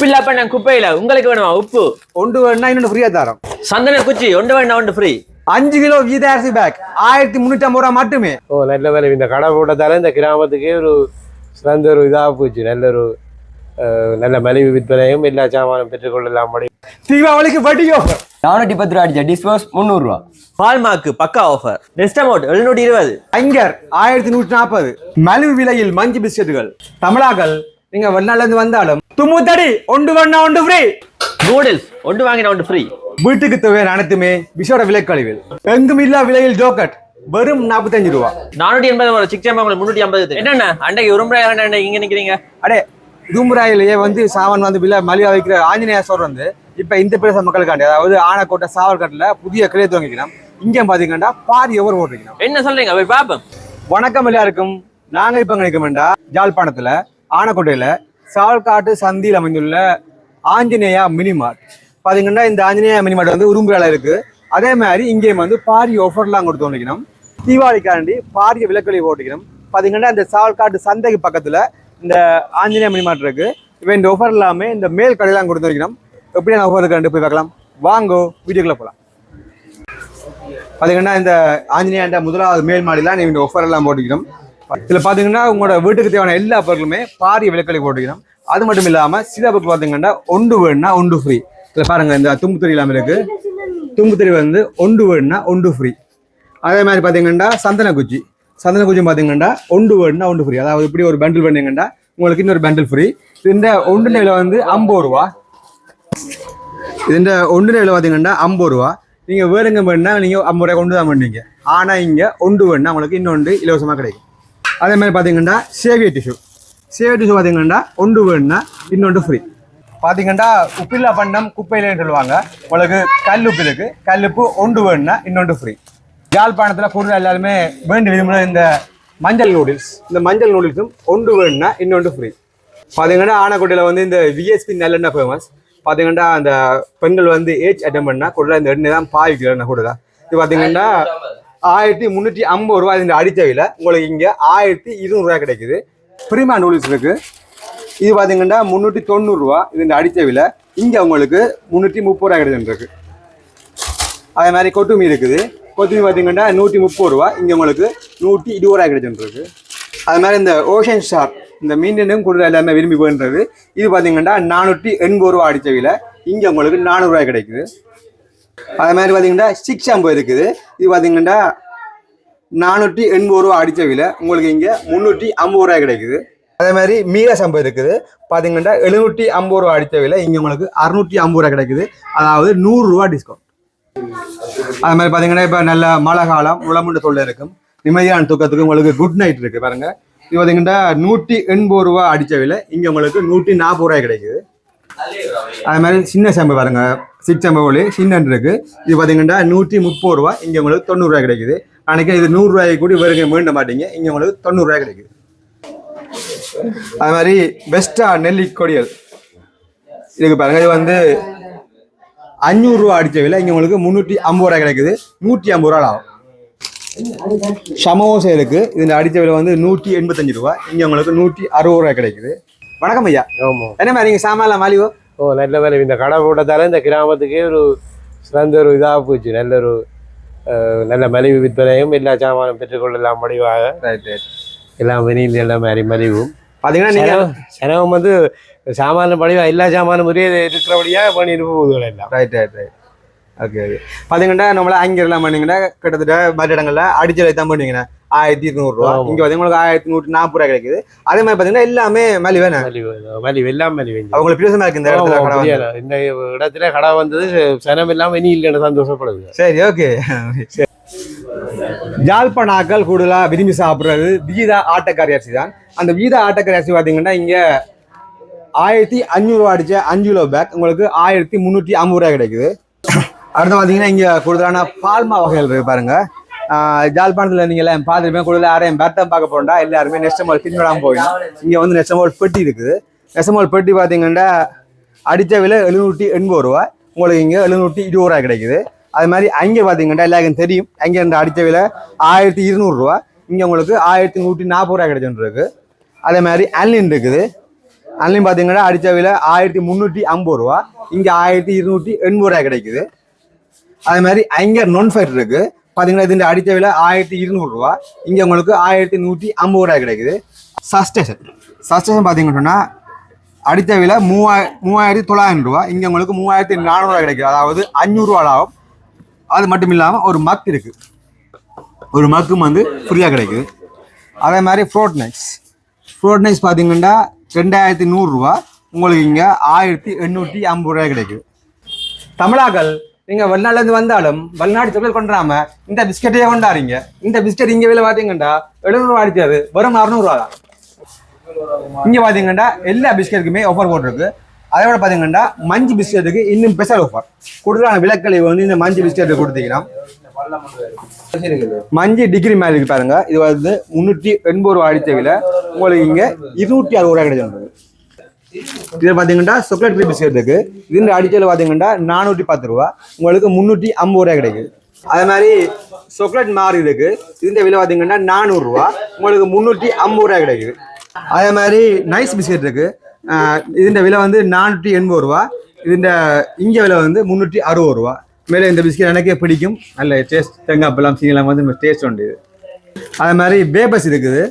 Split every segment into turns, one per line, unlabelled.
உப்பில்லா பண்ண குப்பையில. உங்களுக்கு வேணுமா உப்பு?
ஒன்று வேணும்னா இன்னொன்று ஃப்ரீயாக தரோம்.
சந்தன குச்சி ஒன்று வேணா ஒன்று ஃப்ரீ
அஞ்சு கிலோ வீத அரிசி பேக் ஆயிரத்தி முந்நூற்றி ஐம்பது ரூபா மட்டுமே.
ஓ நல்ல வேலை. இந்த கடை போட்டதால இந்த கிராமத்துக்கே ஒரு சிறந்த ஒரு இதாக போச்சு. நல்ல ஒரு நல்ல மலிவு விற்பனையும் எல்லா சாமானும் பெற்றுக்கொள்ளலாம் முடியும்
தீபாவளிக்கு வட்டி ஆஃபர்
நானூற்றி பத்து ரூபா அடிச்சா டிஸ்போஸ் முந்நூறுரூவா
பால்மாக்கு பக்கா ஆஃபர் நெக்ஸ்ட் அமௌண்ட் எழுநூற்றி இருபது.
ஐங்கர் ஆயிரத்தி நூற்றி நாற்பது. மலிவு விலையில் மஞ்சு பிஸ்கெட்டுகள். தமிழாக்கள் நீங்க வெளிநாட்டுல இருந்து வந்தாலும் தும்முத்தடி ஒன்று வேணா ஒன்று ஃப்ரீ
நூடுல்ஸ் ஒன்று வாங்கினா ஒன்று ஃப்ரீ
வீட்டுக்கு தேவையான அனைத்துமே விஷோட விலைக்கழிவில். எங்கும் இல்லா விலையில் ஜோக்கட் வெறும் நாற்பத்தஞ்சு ரூபா.
நானூற்றி எண்பது வரும் சிக்ஸ் உங்களுக்கு முந்நூற்றி ஐம்பது என்னண்ணா அன்றைக்கு உரும்புறாங்க இங்க நிக்கிறீங்க?
அடே தூம்புராயிலேயே வந்து சாவன் வந்து விலை மலிவா வைக்கிற ஆஞ்சநேய சோர் வந்து இப்ப இந்த பிரதேச மக்களுக்காண்டி அதாவது ஆனக்கோட்டை சாவல்காட்டுல புதிய கிளை துவங்கிக்கணும். இங்க பாத்தீங்கன்னா பாதி எவர் ஓட்டிக்கணும்.
என்ன சொல்றீங்க போய் பாப்போம்
வணக்கம் எல்லாருக்கும். நாங்க இப்ப நினைக்கமெண்டா ஜாழ்ப்பாணத்துல ஆனக்கோட்டையில் சால்காட்டு சந்தியில் அமைந்துள்ள ஆஞ்சநேயா மினிமார்ட் பார்த்தீங்கன்னா இந்த ஆஞ்சநேயா மினிமார்ட் வந்து உரும்புறால இருக்குது அதே மாதிரி இங்கே வந்து பாரி ஆஃபர்லாம் கொடுத்து வந்துக்கணும் தீபாவளிக்காண்டி பாரிய விளக்கலையை ஓட்டிக்கணும் பார்த்தீங்கன்னா இந்த சால்காட்டு சந்தைக்கு பக்கத்தில் இந்த ஆஞ்சநேயா மினிமார்ட் இருக்குது இப்போ இந்த ஆஃபர் எல்லாமே இந்த மேல் கடையெல்லாம் கொடுத்து வைக்கணும் எப்படியான ஆஃபர் இருக்காண்டு போய் பார்க்கலாம். வாங்கோ வீடியோக்குள்ளே போகலாம் பார்த்தீங்கன்னா இந்த ஆஞ்சநேயாண்ட முதலாவது மேல் மாடிலாம் நீங்கள் இந்த ஆஃபர் எல்லாம் போட்டுக்கணும் இதில் பார்த்தீங்கன்னா உங்களோட வீட்டுக்கு தேவையான எல்லா பொருளுமே பாரிய விலைக்கலை போட்டுக்கிறோம் அது மட்டும் இல்லாமல் சில பொருள் பார்த்தீங்கன்னா ஒன்று வேணும்னா ஒன்று ஃப்ரீ இதில் பாருங்கள் இந்த தும்புத்தறி இல்லாமல் இருக்குது தும்புத்தறி வந்து ஒன்று வேணும்னா ஒன்று ஃப்ரீ அதே மாதிரி பார்த்தீங்கன்னா சந்தன குச்சி சந்தன குச்சி பார்த்தீங்கன்னா ஒன்று வேணும்னா ஒன்று ஃப்ரீ அதாவது இப்படி ஒரு பண்டில் வேணுங்கன்னா உங்களுக்கு இன்னொரு பண்டில் ஃப்ரீ இந்த ஒன்று விலை வந்து ஐம்பது ரூபா. இதுன்ற ஒன்று விலை பார்த்தீங்கன்னா ஐம்பது ரூபா. நீங்கள் வேறுங்க வேணுன்னா நீங்கள் ஐம்பது ரூபாய் கொண்டு தான் பண்ணுவீங்க ஆனால் இங்கே ஒன்று வேணுன்னா உங்களுக்கு இன்னொன்று இலவசமாக கிடைக்கும். அதே மாதிரி பார்த்தீங்கன்னா சேவிய டிஷ்யூ சேவிய டிஷ்யூ பார்த்தீங்கன்னா ஒன்று வேணும்னா இன்னொன்று ஃப்ரீ பார்த்தீங்கன்னா உப்பில்லா பண்ணம் குப்பையிலன்னு சொல்லுவாங்க உங்களுக்கு கல் உப்பு இருக்கு கல்லுப்பு ஒன்று வேணும்னா இன்னொன்று ஃப்ரீ யாழ்ப்பாணத்தில் கூடுதல் எல்லாருமே வேண்டி விரும்புகிற இந்த மஞ்சள் நூடுல்ஸ் இந்த மஞ்சள் நூடுல்ஸும் ஒன்று வேணும்னா இன்னொன்று ஃப்ரீ பார்த்தீங்கன்னா ஆனக்குட்டியில் வந்து இந்த விஎஸ்பி நல்லெண்ணெய் ஃபேமஸ் பார்த்தீங்கன்னா அந்த பெண்கள் வந்து ஏஜ் அட்டம் பண்ணால் கூட இந்த எண்ணெய் தான் பாவிக்கிறேன் கூட இது பார்த்தீங்கன்னா ஆயிரத்தி முந்நூற்றி ஐம்பது ரூபா இந்த அடித்தவையில் உங்களுக்கு இங்கே ஆயிரத்தி இருநூறுவா கிடைக்குது. பிரிமா நூடுல்ஸ் இருக்குது இது பார்த்தீங்கன்னா முந்நூற்றி தொண்ணூறுரூவா இது இந்த அடித்தவையில். இங்கே உங்களுக்கு முந்நூற்றி முப்பது ரூபா கிடைச்சிருக்கு அதே மாதிரி கொத்துமீ இருக்குது. கொத்துமீ பார்த்தீங்கன்னா நூற்றி முப்பது ரூபா. இங்கே உங்களுக்கு நூற்றி இருபது ரூபாய் கிடைச்சிருக்கு அது மாதிரி இந்த ஓஷன் ஷார்க் இந்த மீண்டும் கூட எல்லாமே விரும்பி போயின்றது இது பார்த்தீங்கன்னா நானூற்றி எண்பது ரூபா அடித்தவையில் இங்கே உங்களுக்கு நானூறுரூவா கிடைக்குது. அது மாதிரி பார்த்தீங்கன்னா சிக்ஸ் ஷாம்பு இருக்குது. இது பார்த்தீங்கன்னா நானூற்றி எண்பது ரூபா விலை. உங்களுக்கு இங்கே முந்நூற்றி ஐம்பது ரூபாய் கிடைக்குது. அதே மாதிரி மீரா சம்பு இருக்குது. பார்த்தீங்கன்னா எழுநூற்றி ஐம்பது ரூபா அடித்த விலை. இங்கே உங்களுக்கு அறுநூற்றி ஐம்பது ரூபா கிடைக்குது. அதாவது நூறுரூவா டிஸ்கவுண்ட் அது மாதிரி பார்த்தீங்கன்னா இப்போ நல்ல மழை காலம் உளமுண்டு தொல்லை இருக்கும். நிம்மதியான தூக்கத்துக்கு உங்களுக்கு குட் நைட் இருக்கு பாருங்க. இது பார்த்தீங்கன்னா நூற்றி எண்பது ரூபா அடிச்ச விலை. இங்கே உங்களுக்கு நூற்றி நாற்பது ரூபாய் கிடைக்குது. அது மாதிரி சின்ன சேம்பு பாருங்க. சிட் செம்பு ஒளி சின்ன இருக்கு. இது பார்த்தீங்கன்னா நூற்றி முப்பது ரூபா இங்கே உங்களுக்கு தொண்ணூறுரூவா கிடைக்குது. அன்றைக்கி இது நூறுரூவாய்க்கு கூட வேறுங்க மீண்ட மாட்டீங்க. இங்கே உங்களுக்கு தொண்ணூறுரூவா கிடைக்குது. அது மாதிரி பெஸ்டா நெல்லி கொடியல். இதுக்கு பாருங்க. இது வந்து அஞ்சூறுரூவா அடிச்ச விலை. இங்கே உங்களுக்கு முந்நூற்றி ஐம்பது ரூபாய் கிடைக்குது. நூற்றி ஐம்பது ரூபா ஆகும். சமோசை இருக்கு. இதில் அடித்த விலை வந்து நூற்றி எண்பத்தஞ்சு ரூபா இங்கே உங்களுக்கு நூற்றி அறுபது ரூபாய் கிடைக்குது. வணக்கம் ஐயா.
ஆமாம்
என்ன மாதிரி நீங்கள் சாமான்லாம் மாலிவோ
ஓ நல்ல வேலை. இந்த கடை போட்டதால இந்த கிராமத்துக்கே ஒரு சிறந்த ஒரு இதாக போச்சு. நல்ல ஒரு நல்ல மலிவு விற்பனையும் எல்லா சாமானும் பெற்றுக்கொள்ளலாம் முடிவாக. எல்லாம் வெனியில் எல்லாம் மாதிரி மலிவும்.
பார்த்தீங்கன்னா நீங்கள்
செலவும் வந்து சாமான படிவா எல்லா சாமானும் ஒரே இருக்கிறபடியா பண்ணிட்டு போகுது எல்லாம்.
Right right right okay okay பார்த்தீங்கன்னா நம்மள அங்கெல்லாம் பண்ணீங்கன்னா கிட்டத்தட்ட மற்ற இடங்கள்ல அடிச்சலை தான் பண்ணுவீங்கன்னா ஆயிரத்தி இருநூறுவா. இங்கே வந்து உங்களுக்கு ஆயிரத்தி நூற்றி நாற்பது ரூபாய் கிடைக்குது. அதே மாதிரி பார்த்தீங்கன்னா எல்லாமே மலிவு
மலிவு எல்லாம் மலிவு.
அவங்களுக்கு பிரிசமா இருக்கு இந்த இடத்துல கடை.
இந்த இடத்துல கடை வந்தது சனம் எல்லாம் வெனி இல்லைன்னு சந்தோஷப்படுது.
சரி ஓகே யாழ்ப்பாணாக்கள் கூடுதலா விரும்பி சாப்பிடுறது வீதா ஆட்டக்காரி அரிசி தான். அந்த வீதா ஆட்டக்காரி அரிசி பார்த்தீங்கன்னா இங்க ஆயிரத்தி அஞ்சூறுவா அடிச்ச அஞ்சு கிலோ பேக் உங்களுக்கு ஆயிரத்தி முந்நூற்றி ஐம்பது ரூபாய் கிடைக்குது. அடுத்து பார்த்தீங்கன்னா இங்கே கூடுதலான பால்மா வகைகள் இருக்கு பாருங்க. ஆஹ் நீங்கள் எல்லாம் பார்த்துருப்பேன் கூடுதல் யாரையும் பேட்டம் பார்க்க போறா எல்லாருமே நெஸ்டமால் பின்விடாம போயிடும் இங்கே வந்து நெஸ்டமால் பெட்டி இருக்குது. நெஸ்டமால் பெட்டி பார்த்தீங்கன்னா அடித்த விலை எழுநூற்றி எண்பது ரூபா உங்களுக்கு இங்கே எழுநூற்றி இருபது ரூபாய் கிடைக்குது. அது மாதிரி அங்கே பார்த்தீங்கன்னா எல்லாருக்கும் தெரியும். அங்கே இருந்து அடித்த விலை ஆயிரத்தி இருநூறுவா இங்கே உங்களுக்கு ஆயிரத்தி நூற்றி நாற்பது ரூபாய் கிடைச்சுருக்கு அதே மாதிரி அன்லின் இருக்குது. அன்லின் பார்த்தீங்கன்னா அடித்த விலை ஆயிரத்தி முந்நூற்றி ஐம்பது ரூபா இங்கே ஆயிரத்தி இருநூற்றி எண்பது ரூபாய் கிடைக்குது. அதே மாதிரி அங்கே நோன் ஃபைட் இருக்கு. பார்த்தீங்கன்னா இதுன்ற அடித்த விலை ஆயிரத்தி இருநூறுவா இங்கே உங்களுக்கு ஆயிரத்தி நூற்றி ஐம்பது ரூபாய் கிடைக்குது. சஸ்டேஷன் சஸ்டேஷன் பார்த்தீங்கன்னா அடித்த விலை மூவாய் மூவாயிரத்தி தொள்ளாயிரம் ரூபா. இங்கே உங்களுக்கு மூவாயிரத்தி நானூறுவா கிடைக்குது. அதாவது அஞ்சூறுவா ஆகும் அது மட்டும் இல்லாமல் ஒரு மக் இருக்கு. ஒரு மக்கும் வந்து ஃப்ரீயாக கிடைக்குது. அதே மாதிரி ஃப்ரோட் நைட்ஸ் ஃப்ரோட் நைட்ஸ் பார்த்தீங்கன்னா ரெண்டாயிரத்தி நூறுரூவா உங்களுக்கு இங்கே ஆயிரத்தி எண்ணூற்றி ஐம்பது ரூபாய் கிடைக்குது. தமிழாக்கள் நீங்க இருந்து வந்தாலும் வெளிநாடு தொழில் கொண்டாம இந்த பிஸ்கெட்டையே கொண்டாடுறீங்க இந்த பிஸ்கெட் இங்க விலை பாத்தீங்கன்னா எழுநூறுவா அடிச்சது. வெறும் அறுநூறுவா தான். இங்க பாத்தீங்கன்னா எல்லா பிஸ்கெட்டுக்குமே ஆஃபர் போட்டிருக்கு. அதை விட பாத்தீங்கன்னா மஞ்சு பிஸ்கெட்டுக்கு இன்னும் ஸ்பெஷல் ஆஃபர் கூடுதலான விலக்களை வந்து இந்த மஞ்சு பிஸ்கெட்டு கொடுத்தீங்கன்னா மஞ்சு டிகிரி மேல இருக்கு பாருங்க. இது வந்து முன்னூற்றி எண்பது ரூபா அடிச்ச விலை. உங்களுக்கு இங்க இருநூற்றி அறுபது ரூபாய் கிடைச்சிருக்கு இதில் பார்த்தீங்கன்னா சாக்லேட் க்ரீம் பிஸ்கெட் இருக்கு. இதுன்ற அடிச்சல் பார்த்தீங்கன்னா நானூற்றி பத்து ரூபா. உங்களுக்கு முந்நூற்றி ஐம்பது ரூபாய் கிடைக்குது. அதே மாதிரி சாக்லேட் மாறு இருக்கு. இதுன்ற விலை பார்த்தீங்கன்னா நானூறுரூவா உங்களுக்கு முந்நூற்றி ஐம்பது ரூபாய் கிடைக்குது. அதே மாதிரி நைஸ் பிஸ்கெட் இருக்கு. ஆஹ் இதுன்ற விலை வந்து நானூற்றி எண்பது ரூபா. இதுன்ற இங்க விலை வந்து முந்நூற்றி அறுபது ரூபா. மேலே இந்த பிஸ்கெட் எனக்கே பிடிக்கும். நல்ல டேஸ்ட் தேங்காய் பழம் சீங்கெல்லாம் வந்து டேஸ்ட் உண்டு. அதே மாதிரி பேபஸ் இருக்குது.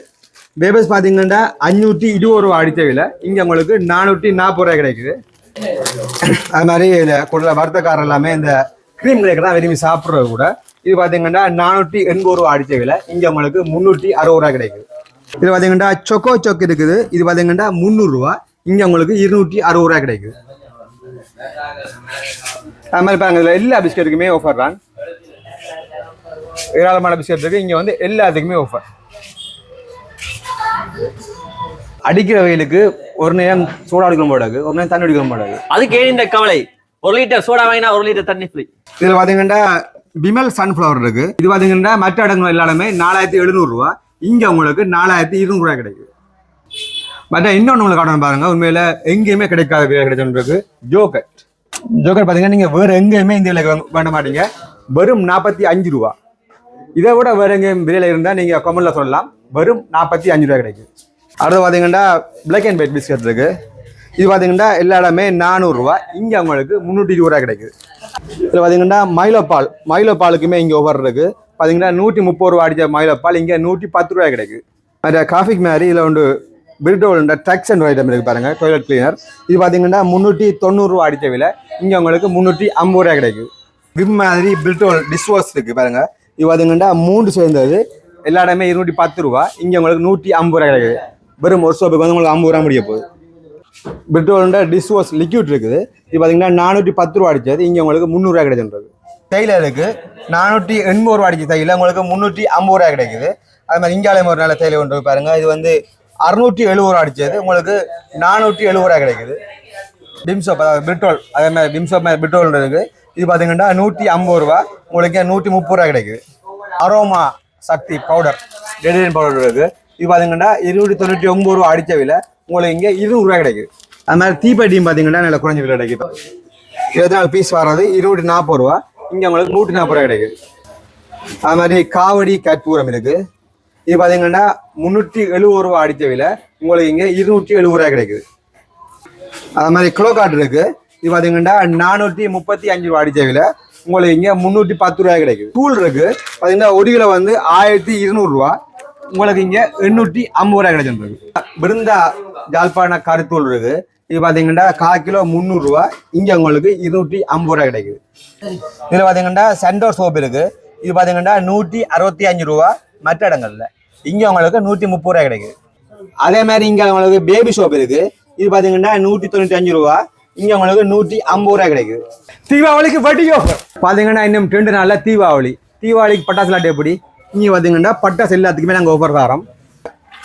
பேபஸ் பார்த்தீங்கன்னா அஞ்சூற்றி இருபது ரூபா அடித்த விலை. இங்கே உங்களுக்கு நானூற்றி நாற்பது ரூபாய் கிடைக்குது. அது மாதிரி இதில் கூட வர்த்தக்காரர் எல்லாமே இந்த க்ரீம் கேக் தான் விரும்பி சாப்பிட்றது கூட. இது பார்த்தீங்கன்னா நானூற்றி எண்பது ரூபா அடித்த விலை. இங்கே உங்களுக்கு முந்நூற்றி அறுபது ரூபா கிடைக்குது. இது பார்த்தீங்கன்னா சொக்கோ சொக்கு இருக்குது. இது பார்த்தீங்கன்னா முந்நூறுரூவா இங்கே உங்களுக்கு இருநூற்றி அறுபது ரூபா கிடைக்குது. அது மாதிரி பாருங்க இதில் எல்லா பிஸ்கெட்டுக்குமே ஆஃபர் தான். ஏராளமான பிஸ்கெட் இருக்குது இங்கே வந்து எல்லாத்துக்குமே ஆஃபர் அடிக்கிற வெயிலுக்கு ஒரு நேரம் சோடா அடிக்கணும் போடாது ஒரு நேரம் தண்ணி அடிக்கணும் போடாது
அதுக்கு ஏன் இந்த கவலை? ஒரு லிட்டர் சோடா வாங்கினா ஒரு லிட்டர் தண்ணி ஃப்ரீ
இதில் பார்த்தீங்கன்னா பிமல் சன்ஃப்ளவர் இருக்கு. இது பார்த்தீங்கன்னா மற்ற இடங்கள் எல்லாமே நாலாயிரத்தி எழுநூறுவா இங்கே உங்களுக்கு நாலாயிரத்தி இருநூறுவா கிடைக்குது. பட் இன்னொன்று உங்களுக்கு காட்டணும் பாருங்க. உண்மையில எங்கேயுமே கிடைக்காத கிடைச்சிருக்கு ஜோக்கட் ஜோக்கட் பார்த்தீங்கன்னா நீங்கள் வேறு எங்கேயுமே இந்த விலைக்கு வாங்க- வேண்ட மாட்டீங்க. வெறும் நாற்பத்தி அஞ்சு ரூபா. இதை விட வேறு எங்கேயும் விலையில் இருந்தால் நீங்கள் கமெண்ட்ல சொல்லலாம். வெறும் நாற்பத்தி அஞ்சு ரூபா கிடைக்குது. அடுத்து பார்த்தீங்கன்னா பிளாக் அண்ட் ஒயிட் பிஸ்கட் இருக்கு. இது பார்த்தீங்கன்னா எல்லா இடமே நானூறுரூவா இங்கே அவங்களுக்கு முந்நூற்றி இருபது ரூபா கிடைக்குது. இதில் பார்த்தீங்கன்னா மயிலப்பால். மயிலப்பாலுக்குமே இங்கே ஒவ்வொரு இருக்கு. பார்த்தீங்கன்னா நூற்றி முப்பது ரூபா அடித்த மயிலப்பால் இங்கே நூற்றி பத்து ரூபாய் கிடைக்குது. அந்த காஃபிக்கு மாதிரி இதில் ஒன்று பிரிட்டோல் டக்ஸ் அண்ட் ஐட்டம் இருக்குது பாருங்க டொய்லெட் கிளீனர் இது பார்த்தீங்கன்னா முந்நூற்றி தொண்ணூறுரூவா அடித்த விலை. இங்கே உங்களுக்கு முந்நூற்றி ஐம்பது ரூபாய் கிடைக்குது. விம் மாதிரி பிரிட்டோல் டிஷ் வாஷ் இருக்குது பாருங்கள் இது பார்த்தீங்கன்னா மூன்று சேர்ந்தது. எல்லா இடமே இருநூற்றி பத்து ரூபா. இங்கே உங்களுக்கு நூற்றி ஐம்பது ரூபாய் கிடைக்குது. வெறும் ஒரு சோப்புக்கு வந்து உங்களுக்கு ஐம்பது ரூபா முடிய போகுது. பிரிட்டோலோட டிஷ் வாஷ் லிக்யூட் இருக்குது. இது பார்த்தீங்கன்னா நானூற்றி பத்து ரூபா அடிச்சது. இங்கே உங்களுக்கு முந்நூறுரூவா கிடைச்சுன்றது தைலருக்கு நானூற்றி எண்பது ரூபா அடிச்ச தையில் உங்களுக்கு முந்நூற்றி ஐம்பது ரூபா கிடைக்குது. அது மாதிரி இங்காலயம் ஒரு நல்ல தைல ஒன்று பாருங்கள் இது வந்து அறுநூற்றி எழுபது ரூபா அடிச்சது. உங்களுக்கு நானூற்றி எழுபது ரூபா கிடைக்குது. பிம்சோப் அதாவது பெட்ரோல். அதே மாதிரி பிம்சோப் மாதிரி பிரிட்டோல் இருக்குது. இது பார்த்தீங்கன்னா நூற்றி ஐம்பது ரூபா. உங்களுக்கு நூற்றி முப்பது ரூபா கிடைக்குது. Aroma Sakthi powder delivery powder இருக்குது இது பார்த்தீங்கன்னா இருநூற்றி தொண்ணூற்றி ஒம்பது ரூபா அடித்த விலை. உங்களுக்கு இங்கே இருநூறுவா கிடைக்குது. அது மாதிரி தீப்பெட்டியும் பார்த்தீங்கன்னா நல்ல குறைஞ்ச விலை கிடைக்குது. இருபத்தி நாலு பீஸ் வர்றது இருநூற்றி நாற்பது ரூபா. இங்கே உங்களுக்கு நூற்றி நாற்பது ரூபா கிடைக்குது. அது மாதிரி காவடி கற்பூரம் இருக்குது இது பார்த்தீங்கன்னா முந்நூற்றி எழுபது ரூபா அடித்த விலை. உங்களுக்கு இங்கே இருநூற்றி எழுபது ரூபா கிடைக்குது. அது மாதிரி கிலோ காட்டு இருக்குது இது பார்த்தீங்கன்னா நானூற்றி முப்பத்தி அஞ்சு ரூபா அடித்த விலை. உங்களுக்கு இங்கே முந்நூற்றி பத்து ரூபாய் கிடைக்குது. தூள் இருக்குது பார்த்தீங்கன்னா ஒரு கிலோ வந்து ஆயிரத்தி இருநூறுவா உங்களுக்கு இங்கே எண்ணூற்றி ஐம்பது ரூபாய் கிடைச்சிருக்கு. பிருந்தா ஜாழ்ப்பாண கருத்தூள் இருக்கு இது பார்த்தீங்கன்னா கால் கிலோ முந்நூறுரூவா இங்கே உங்களுக்கு இருநூற்றி ஐம்பது ரூபா கிடைக்குது. இதில் பார்த்தீங்கன்னா சென்டோர் சோப் இருக்குது இது பார்த்தீங்கன்னா நூற்றி அறுபத்தி அஞ்சு ரூபா மற்ற இடங்கள்ல. இங்கே உங்களுக்கு நூற்றி முப்பது ரூபாய் கிடைக்குது. அதே மாதிரி இங்கே உங்களுக்கு பேபி சோப் இருக்குது இது பார்த்தீங்கன்னா நூற்றி தொண்ணூற்றி அஞ்சு ரூபா இங்கே உங்களுக்கு நூற்றி ஐம்பது ரூபாய் கிடைக்குது. தீபாவளிக்கு வட்டியோ பார்த்தீங்கன்னா இன்னும் ரெண்டு நாளில் தீபாவளி. தீபாவளிக்கு பட்டாசு லாட்டு எப்படி? இங்கே பார்த்தீங்கன்னா பட்டாசு எல்லாத்துக்குமே நாங்கள் ஆஃபர் தரோம்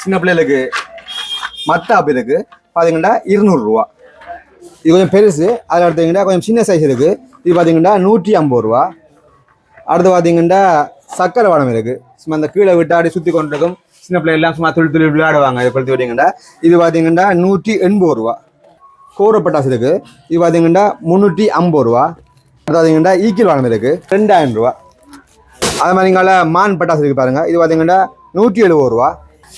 சின்ன பிள்ளைகளுக்கு மத்தாப்பு இருக்கு பார்த்தீங்கன்னா இருநூறுவா இது கொஞ்சம் பெருசு. அதில் எடுத்தீங்கன்னா கொஞ்சம் சின்ன சைஸ் இருக்குது இது பார்த்தீங்கன்னா நூற்றி ஐம்பது ரூபா. அடுத்து பார்த்தீங்கன்னா சக்கரை வடம் இருக்குது சும்மா அந்த கீழே விட்டாடி சுற்றி கொண்டிருக்கும் சின்ன பிள்ளை எல்லாம் சும்மா துளி துளி விளையாடுவாங்க. இதை பொறுத்து விட்டீங்கன்னா இது பார்த்தீங்கன்னா நூற்றி எண்பது ரூபா. கோர பட்டாசு இருக்கு. இது பார்த்தீங்கன்னா முந்நூற்றி ஐம்பது ரூபா. அடுத்து பார்த்தீங்கன்னா ஈக்கில் வடம் இருக்குது ரெண்டாயிரம் ரூபா. அது மாதிரி இங்கால மான் பட்டாசு இருக்கு பாருங்க. இது பார்த்தீங்கன்னா நூற்றி எழுபது ரூபா.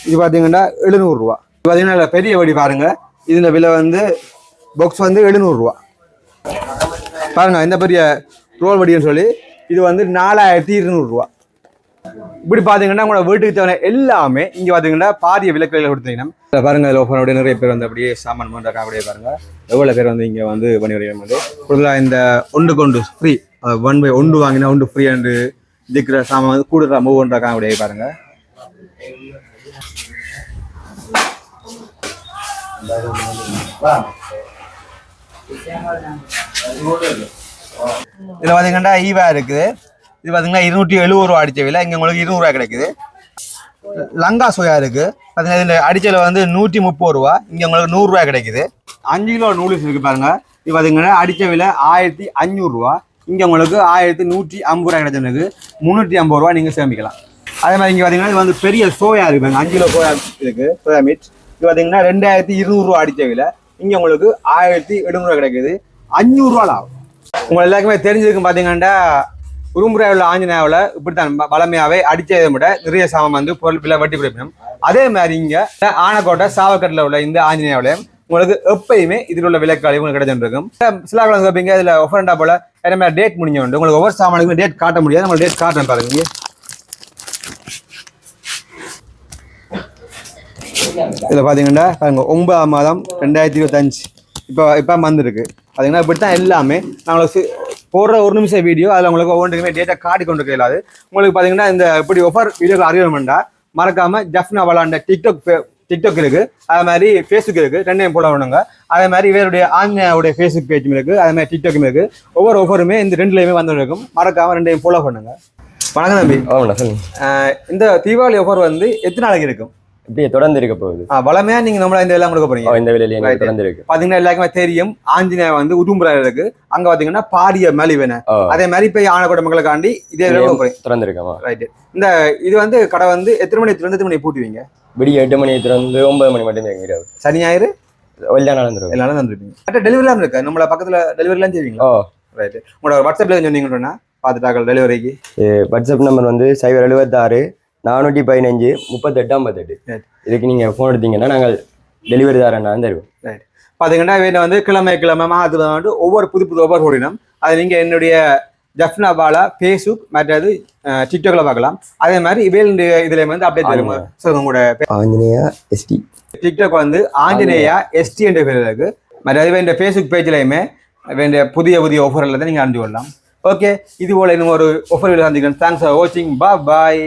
இது பார்த்தீங்கன்னா எழுநூறுரூவா இது பார்த்தீங்கன்னா பெரிய வடி பாருங்க. இதில் விலை வந்து பாக்ஸ் வந்து எழுநூறுரூவா பாருங்க இந்த பெரிய ரோல் வடின்னு சொல்லி இது வந்து நாலாயிரத்தி இருநூறுரூவா இப்படி பார்த்தீங்கன்னா உங்களோட வீட்டுக்கு தேவையான எல்லாமே இங்கே பார்த்தீங்கன்னா பாரிய விளக்குகளை கொடுத்தீங்கன்னா பாருங்கள் பாருங்க இதில் ஓப்பன் அப்படியே நிறைய பேர் வந்து அப்படியே சாமான் பண்ணுறாங்க அப்படியே பாருங்க. எவ்வளோ பேர் வந்து இங்கே வந்து பண்ணி வரையும் வந்து கூடுதலாக இந்த ஒன்று கொண்டு ஃப்ரீ ஒன் பை ஒன்று வாங்கினா ஒன்று ஃப்ரீ அண்டு இருக்கிற சாமான் வந்து கூடுற மூவ் பண்ணுறாங்க அப்படியே பாருங்க. இதில் பார்த்தீங்கன்னா ஈவா இருக்குது. இது பார்த்தீங்கன்னா இருநூற்றி எழுபது ரூபா அடித்த விலை. இங்கே உங்களுக்கு இருநூறுவா கிடைக்குது. லங்கா சோயா இருக்கு. பார்த்தீங்கன்னா இதில் அடிச்சல வந்து நூற்றி முப்பது ரூபா. இங்கே உங்களுக்கு நூறுரூவா கிடைக்குது. அஞ்சு கிலோ நூடுல்ஸ் இருக்கு பாருங்க. இது பார்த்தீங்கன்னா அடித்த விலை ஆயிரத்தி அஞ்சூறுரூவா இங்கே உங்களுக்கு ஆயிரத்தி நூற்றி ஐம்பது ரூபா கிடைச்சவனுக்கு முந்நூற்றி ஐம்பது ரூபா நீங்கள் சேமிக்கலாம். அதே மாதிரி இங்கே பார்த்தீங்கன்னா இது வந்து பெரிய சோயா இருக்குது பாருங்க. அஞ்சு கிலோ சோயா இருக்கு சோயா மீட் இது பார்த்தீங்கன்னா ரெண்டாயிரத்தி இருநூறுவா அடிச்ச இங்கே உங்களுக்கு ஆயிரத்தி எழுநூறுவா கிடைக்குது. அஞ்சூறுரூவா ஆகும் உங்க எல்லாருக்குமே தெரிஞ்சிருக்கும் பார்த்தீங்கன்னா உருமுறை உள்ள ஆஞ்சநேயாவில் இப்படித்தான் வளமையாகவே அடித்ததை விட நிறைய சாமம் வந்து பொருள் பிள்ளை வட்டி பிடிக்கணும் அதே மாதிரி இங்கே ஆனக்கோட்டை சாவக்கட்டில் உள்ள இந்த ஆஞ்சநேயாவிலையும் உங்களுக்கு எப்பயுமே இதில் உள்ள விலைக்காளி உங்களுக்கு கிடைச்சிருக்கும் சில குழந்தை கேட்பீங்க இதில் ஒஃபரண்டா போல என்ன டேட் முடிஞ்ச உண்டு உங்களுக்கு ஒவ்வொரு சாமானுக்கும் டேட் காட்ட முடியாது. நம்ம டேட் காட்டுறேன் பாருங்க இதில் பார்த்தீங்கன்னா பாருங்க ஒன்பதாம் மாதம் ரெண்டாயிரத்தி இருபத்தஞ்சு. இப்போ இப்போ வந்திருக்கு. பார்த்தீங்கன்னா இப்படி தான் எல்லாமே நாங்களுக்கு போடுற ஒரு நிமிஷம் வீடியோ அதில் உங்களுக்கு ஒவ்வொன்றுக்குமே டேட்டா காட்டி கொண்டு இல்லாது உங்களுக்கு பார்த்தீங்கன்னா இந்த இப்படி ஒஃபர் வீடியோ அறிவியல் மறக்காமல் ஜஃப்னா விளாண்ட டிக்டாக் டிக்டாக் இருக்கு. அதே மாதிரி ஃபேஸ்புக் இருக்கு. ரெண்டையும் போல வேணுங்க அதே மாதிரி இவருடைய ஆஞ்சநேயாவுடைய ஃபேஸ்புக் பேஜும் இருக்கு. அதே மாதிரி டிக்டாக்கும் இருக்கு. ஒவ்வொரு ஒஃபருமே இந்த ரெண்டுலையுமே வந்து இருக்கும் மறக்காம ரெண்டையும் ஃபாலோ பண்ணுங்க. வணக்கம் தம்பி. இந்த தீபாவளி ஆஃபர் வந்து எத்தனை நாளைக்கு இருக்கும்?
இப்படியே தொடர்ந்து இருக்க போகுது.
வளமையா நீங்க நம்மள இந்த எல்லாம் கொடுக்க போறீங்க.
இந்த விலையில. தொடர்ந்து இருக்கு.
பாத்தீங்கன்னா எல்லாருக்குமே தெரியும். ஆஞ்சநேயா வந்து உடும்புரா இருக்கு. அங்க பாத்தீங்கன்னா பாரிய மலிவன. அதே மாதிரி இப்ப ஆனக்கோட்டை மக்களுக்காண்டி இதே போறேன்
தொடர்ந்து இருக்கமா?
ரைட் இந்த இது வந்து கடை வந்து எத்தனை மணி எத்தனை எத்தனை மணி பூட்டுவீங்க?
விடிய எட்டு மணி திறந்து ஒன்பது மணி மட்டும் இரவு
சனி ஞாயிறு?
வெள்ளா நடந்துரும்.
எல்லாரும் தந்துருப்பீங்க கரெக்டாக டெலிவரிலாம் இருக்கு? நம்மள பக்கத்துல டெலிவரிலாம் செய்வீங்களா? ரைட் உங்களோட வாட்ஸ்அப்ல சொன்னீங்கன்னா பார்த்துட்டாக்கள் டெலிவரிக்கு
வாட்ஸ்அப் நம்பர் வந்து சைபர் எழுபத்தாறு நானூற்றி பதினஞ்சு முப்பத்தெட்டு ஐம்பத்தெட்டு. இதுக்கு நீங்கள் ஃபோன் எடுத்தீங்கன்னா நாங்கள் டெலிவரி தரேன் தருவோம்.
ரைட் பாத்தீங்கன்னா வேணும் வந்து கிழமை கிழமை மாதத்துல வந்து ஒவ்வொரு புது புது ஒவ்வொரு ஓடினோம் அது நீங்க என்னுடைய ஜஃப்னா பாலா ஃபேஸ்புக் மற்றது டிக்டாக்ல பார்க்கலாம். அதே மாதிரி இவையில் இதுல வந்து அப்டேட் தருமா சொல்லுங்க உங்களோட
ஆஞ்சநேயா எஸ்டி
டிக்டாக் வந்து ஆஞ்சநேயா எஸ்டி என்ற பேர் இருக்கு. மற்ற இந்த ஃபேஸ்புக் பேஜ்லையுமே வேண்டிய புதிய புதிய ஆஃபர்ல தான் நீங்க அறிஞ்சு கொள்ளலாம் ஓகே இது போல இன்னும் ஒரு ஆஃபர் சந்திக்கிறேன் தேங்க்ஸ் ஃபார் வாட்சிங் பா பாய்